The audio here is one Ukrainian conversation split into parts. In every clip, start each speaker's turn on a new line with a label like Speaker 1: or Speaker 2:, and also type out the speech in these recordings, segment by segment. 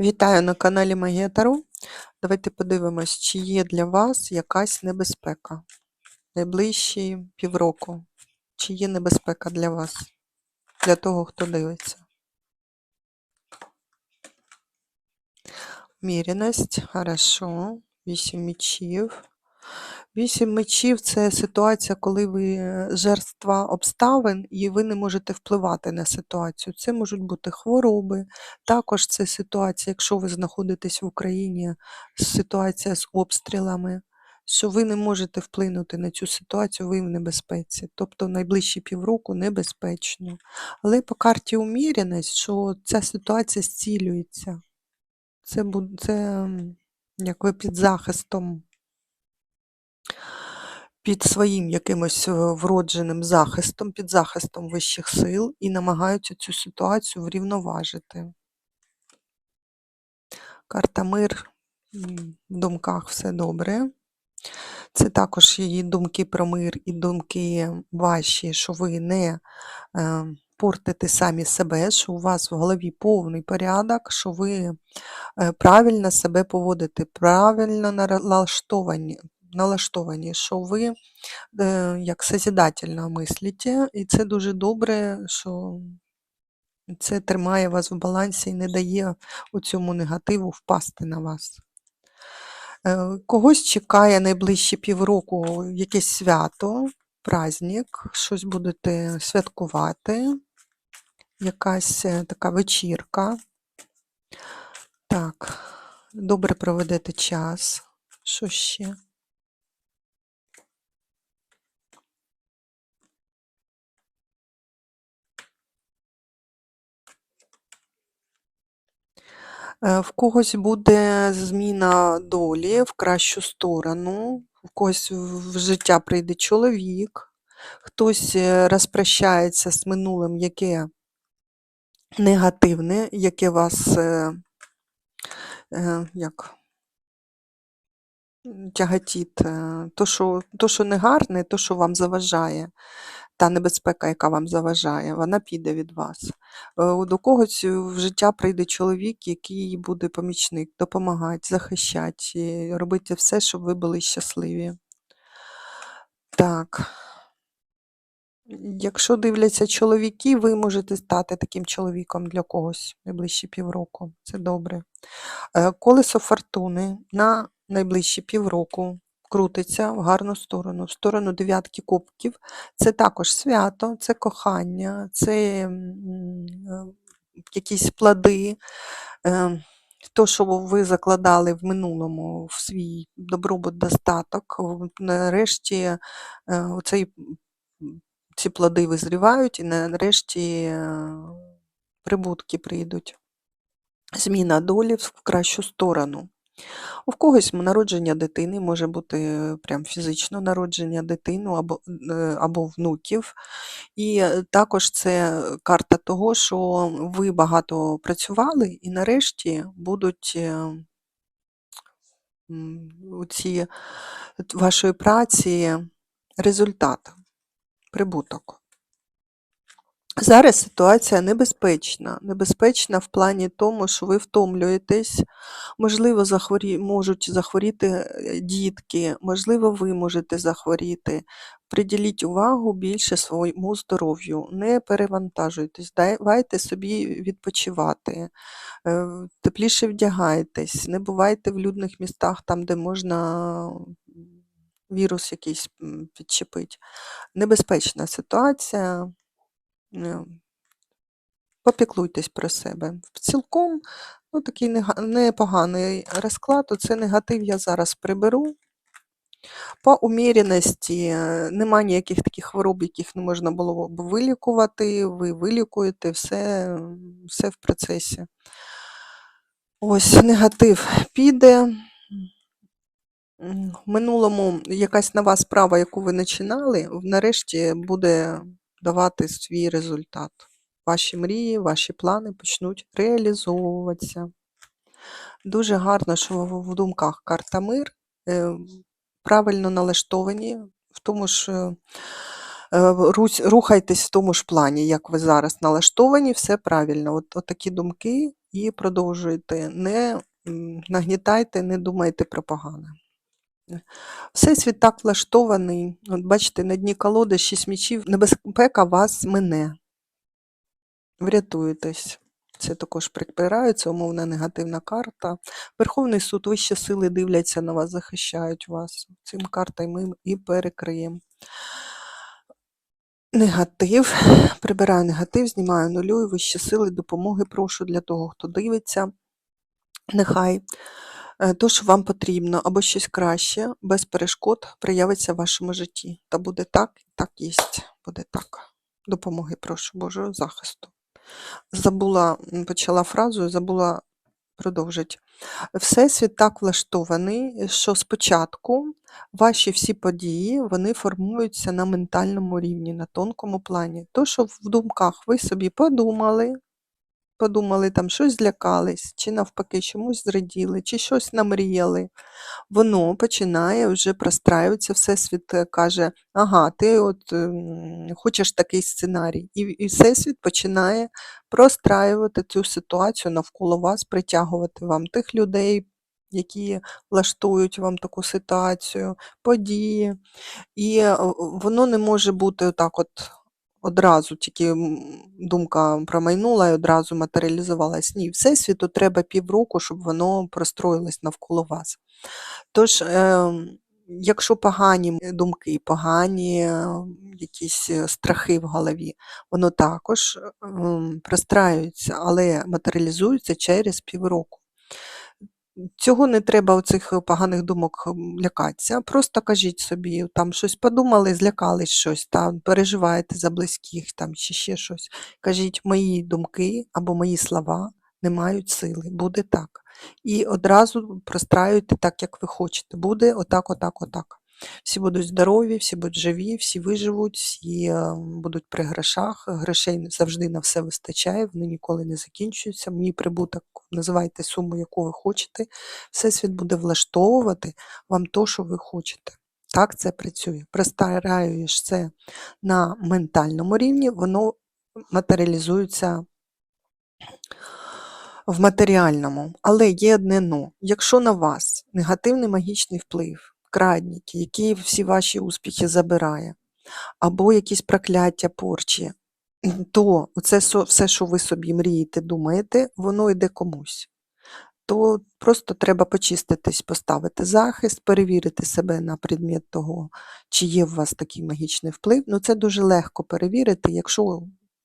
Speaker 1: Вітаю на каналі Магія Таро. Давайте подивимось, чи є для вас якась небезпека найближчі півроку. Чи є небезпека для вас, для того, хто дивиться. Міряність, хорошо. Вісім мечів. Вісім мечів це ситуація, коли ви е, жертва обставин і ви не можете впливати на ситуацію. Це можуть бути хвороби. Також це ситуація, якщо ви знаходитесь в Україні, ситуація з обстрілами, що ви не можете вплинути на цю ситуацію, ви в небезпеці. Тобто найближчі півроку небезпечно. Але по карті уміряність, що ця ситуація зцілюється. Це, це як ви під захистом під своїм якимось е, вродженим захистом, під захистом вищих сил і намагаються цю ситуацію врівноважити. Карта мир, в думках все добре. Це також її думки про мир і думки ваші, що ви не е, портите самі себе, що у вас в голові повний порядок, що ви е, правильно себе поводите, правильно налаштовані, налаштовані що ви е, як созидательно мислите, і це дуже добре, що це тримає вас в балансі і не дає цьому негативу впасти на вас. Е, Когось чекає найближчі півроку якесь свято, праздник, щось будете святкувати, якась е, така вечірка. Так, добре проведете час. Що ще? В когось буде зміна долі в кращу сторону, в когось в життя прийде чоловік, хтось е, розпрощається з минулим, яке негативне, яке вас е, е, як, е, то, що, то, що негарне, то, що вам заважає, та небезпека, яка вам заважає, вона піде від вас. Е, До когось в життя прийде чоловік, який буде помічник, допомагати, захищати, робити все, щоб ви були щасливі. Так. Якщо дивляться чоловіки, ви можете стати таким чоловіком для когось найближчі півроку. Це добре. Е, Колесо фортуни на найближчі півроку крутиться в гарну сторону, в сторону дев'ятки кубків. Це також свято, це кохання, це е, якісь плоди. е, То, що ви закладали в минулому в свій добробут, достаток, нарешті е, оцей, ці плоди визрівають і нарешті прибутки прийдуть. Зміна долі в кращу сторону. У когось народження дитини може бути е, прям фізично народження дитину або, е, або внуків. І е, також це карта того, що ви багато працювали і нарешті будуть у ці вашої праці результат, прибуток. Зараз ситуація небезпечна. Небезпечна в плані тому, що ви втомлюєтесь, можливо, захворі... можуть захворіти е, дітки, можливо, ви можете захворіти. Приділіть увагу більше своєму здоров'ю, не перевантажуйтесь, давайте собі відпочивати, е, тепліше вдягайтесь, не бувайте в людних містах, там, де можна вірус якийсь підчепити. Небезпечна ситуація. Е, Попіклуйтесь про себе. Цілком ну, такий непоганий розклад. Оце негатив я зараз приберу. По уміряності е, нема ніяких таких хвороб, яких не можна було б вилікувати. Ви вилікуєте, все, все в процесі. Ось негатив піде. В минулому якась нова справа, яку ви починали, нарешті буде давати свій результат. Ваші мрії, ваші плани почнуть реалізовуватися. Дуже гарно, що в думках карта мир, е, правильно налаштовані, в тому ж е, е, рухайтесь в тому ж плані, як ви зараз налаштовані, все правильно. От, от такі думки і продовжуйте. Не нагнітайте, не думайте про погане. Всесвіт так влаштований. От бачите, на дні колоди шість мічів. Небезпека вас мине. Врятуєтесь. Це також припирається, умовна негативна карта. Верховний суд, вищі сили дивляться на вас, захищають вас. Цим картою ми і перекриємо. Негатив. Прибираю негатив, знімаю нулюю, вищі сили, допомоги прошу для того, хто дивиться. Нехай то, що вам потрібно, або щось краще, без перешкод проявиться в вашому житті. Та буде так, так єсть. Буде так. Допомоги прошу Божого захисту. Забула, почала фразу, забула продовжити. Всесвіт так влаштований, що спочатку ваші всі події вони формуються на ментальному рівні, на тонкому плані. То, що в думках ви собі подумали, подумали, там щось злякались, чи навпаки чомусь зраділи, чи щось намріяли, воно починає вже простраюватися, Всесвіт е, каже, ага, ти от ем, хочеш такий сценарій. І, і Всесвіт починає простраювати цю ситуацію навколо вас, притягувати вам тих людей, які влаштують вам таку ситуацію, події. І е, воно не може бути отак от одразу, тільки думка промайнула і одразу матеріалізувалась. Ні, Всесвіту треба півроку, щоб воно простроїлось навколо вас. Тож, ем, якщо погані думки, погані е, якісь е, страхи в голові, воно також ем, простраюється, але матеріалізується через півроку. Цього не треба оцих е, поганих думок лякатися. Просто кажіть собі, там щось подумали, злякались щось, там, переживаєте за близьких там, чи ще щось. Кажіть, мої думки або мої слова не мають сили. Буде так. І одразу простраюйте так, як ви хочете. Буде отак, отак, отак. Всі будуть здорові, всі будуть живі, всі виживуть, всі е, будуть при грошах. Грошей завжди на все вистачає, вони ніколи не закінчуються. Мій прибуток, називайте суму, яку ви хочете. Всесвіт буде влаштовувати вам то, що ви хочете. Так це працює. Простраєш це на ментальному рівні, воно матеріалізується в матеріальному. Але є одне но. Якщо на вас негативний магічний вплив, крадники, який всі ваші успіхи забирає, або якісь прокляття, порчі, то це все, що ви собі мрієте, думаєте, воно йде комусь. То просто треба почиститись, поставити захист, перевірити себе на предмет того, чи є в вас такий магічний вплив. Ну, це дуже легко перевірити, якщо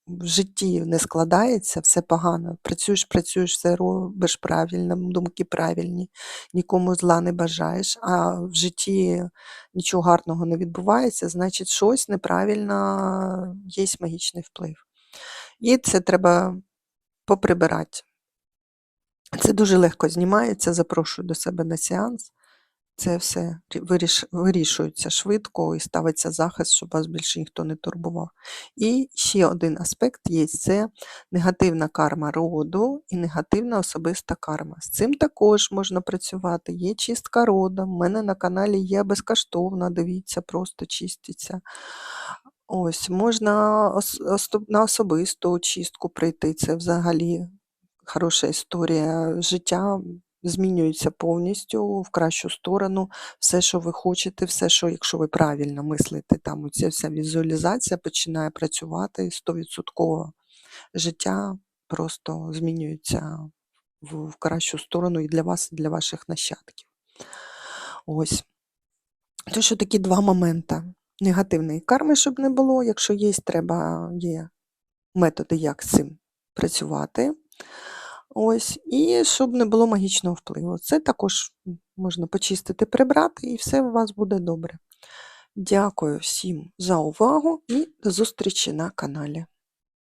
Speaker 1: в житті не складається, все погано. Працюєш, працюєш, все робиш правильно, думки правильні, нікому зла не бажаєш, а в житті нічого гарного не відбувається, значить, щось неправильно, є магічний вплив. І це треба поприбирати. Це дуже легко знімається, запрошую до себе на сеанс. Це все виріш- вирішується швидко і ставиться захист, щоб вас більше ніхто не турбував. І ще один аспект є: це негативна карма роду і негативна особиста карма. З цим також можна працювати. Є чистка роду. У мене на каналі є безкоштовна, дивіться, просто чиститься. Ось, можна на особисту чистку прийти. Це взагалі хороша історія. Життя змінюється повністю в кращу сторону. Все, що ви хочете, все, що, якщо ви правильно мислите, там оця вся візуалізація починає працювати 100%. Життя просто змінюється в, кращу сторону і для вас, і для ваших нащадків. Ось. То, що такі два моменти. Негативної карми, щоб не було. Якщо є, треба, є методи, як з цим працювати. Ось, і щоб не було магічного впливу. Це також можна почистити, прибрати, і все у вас буде добре. Дякую всім за увагу і до зустрічі на каналі.